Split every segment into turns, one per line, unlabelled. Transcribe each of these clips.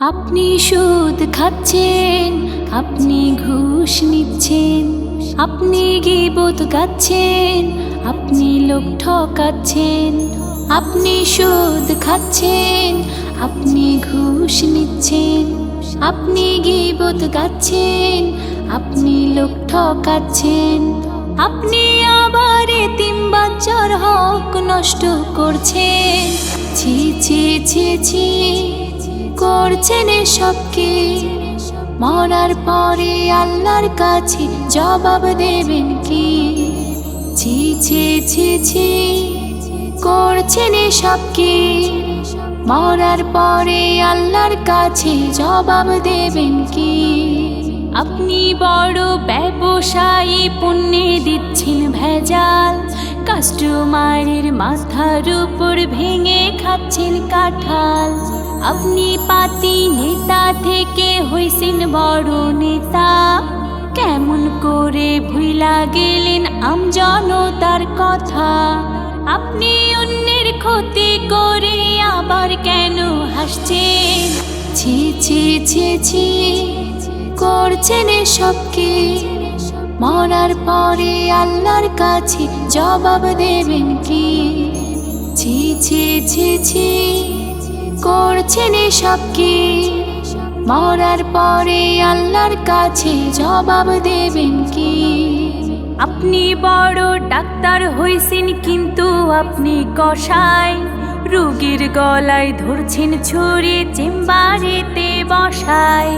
আপনি সুদ খাচ্ছেন, আপনি ঘুষ নিচ্ছেন, আপনি গিবত গাচ্ছেন, আপনি লোক ঠকাচ্ছেন, আপনি সুদ খাচ্ছেন, আপনি ঘুষ নিচ্ছেন, আপনি গিবত গাচ্ছেন, আপনি লোক ঠকাচ্ছেন, আপনি আবার এতিম বাচ্চার হক নষ্ট করছেন। ছি ছি ছি ছি। করছেন সব কি মরার পরে আল্লাহর কাছে জবাব দেবেন কি? ছি ছি ছি ছি, করছেন সব কি মরার পরে আল্লাহর কাছে জবাব দেবেন কি? আপনি বড় ব্যবসায়ী, পুণ্যে দিচ্ছেন ভেজাল। কাস্টমারের মাথার উপর ভেঙে খাচ্ছেন কাঁঠাল। আপনি পাতি নেতা থেকে হইছেন বড় নেতা কেমন করে ভুইলা গেলেন আমজনতার কথা আপনি অন্যের ক্ষতি করে আবার কেন হাসছেন ছি ছি ছি ছি করছেন সব কি মরার পরে আল্লাহর কাছে জবাব দেবেন কি ছি ছি ছি ছি করছেন কি? মরার পরে আল্লাহর কাছে জবাব দেবেন কি? আপনি বড় ডাক্তার হইছেন, কিন্তু আপনি কষায় রোগীর গলায় ধরছেন ছুরি, চেম্বারেতে বসায়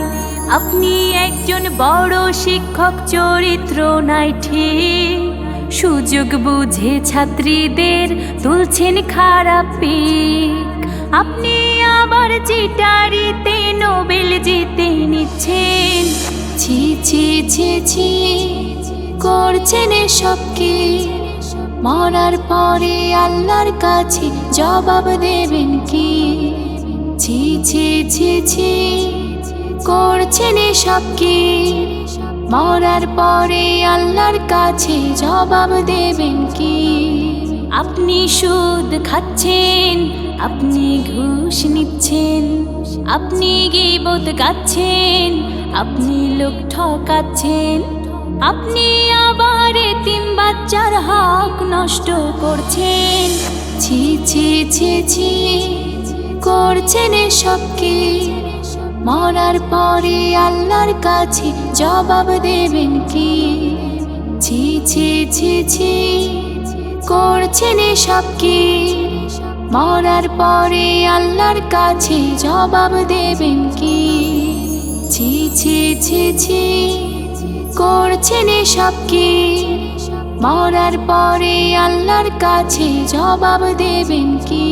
আপনি একজন বড় শিক্ষক, চরিত্র নাই ঠিক। সুযোগ বুঝে ছাত্রীদের তুলছেন খারাপ। আপনি আবার চিটারিতে নোবেল জিতে নিচ্ছেন। ছি ছি ছি ছি, করছেন সব কি? মরার পরে আল্লাহর কাছে জবাব দেবেন কি? ছি ছি ছি ছি, করছেন সব কি? মরার পরে আল্লাহর কাছে জবাব দেবেন কি? আপনি সুদ খাচ্ছেন, আপনি ঘুষ নিচ্ছেন, আপনি গিবত গাচ্ছেন, আপনি লোক ঠকাচ্ছেন, আপনি আবার তিন বাচ্চার হক নষ্ট করছেন। ছি ছি ছি ছি, করছেন সব কি? মরার পরে আল্লাহর কাছে জবাব দেবেন কি? ছি ছি ছি ছি করছেন সব কি? মরার পরে আল্লাহর কাছে জবাব দেবেন কি? ছি ছি ছি ছি, করছেন সব কি? মরার পরে আল্লাহর কাছে জবাব দেবেন কি?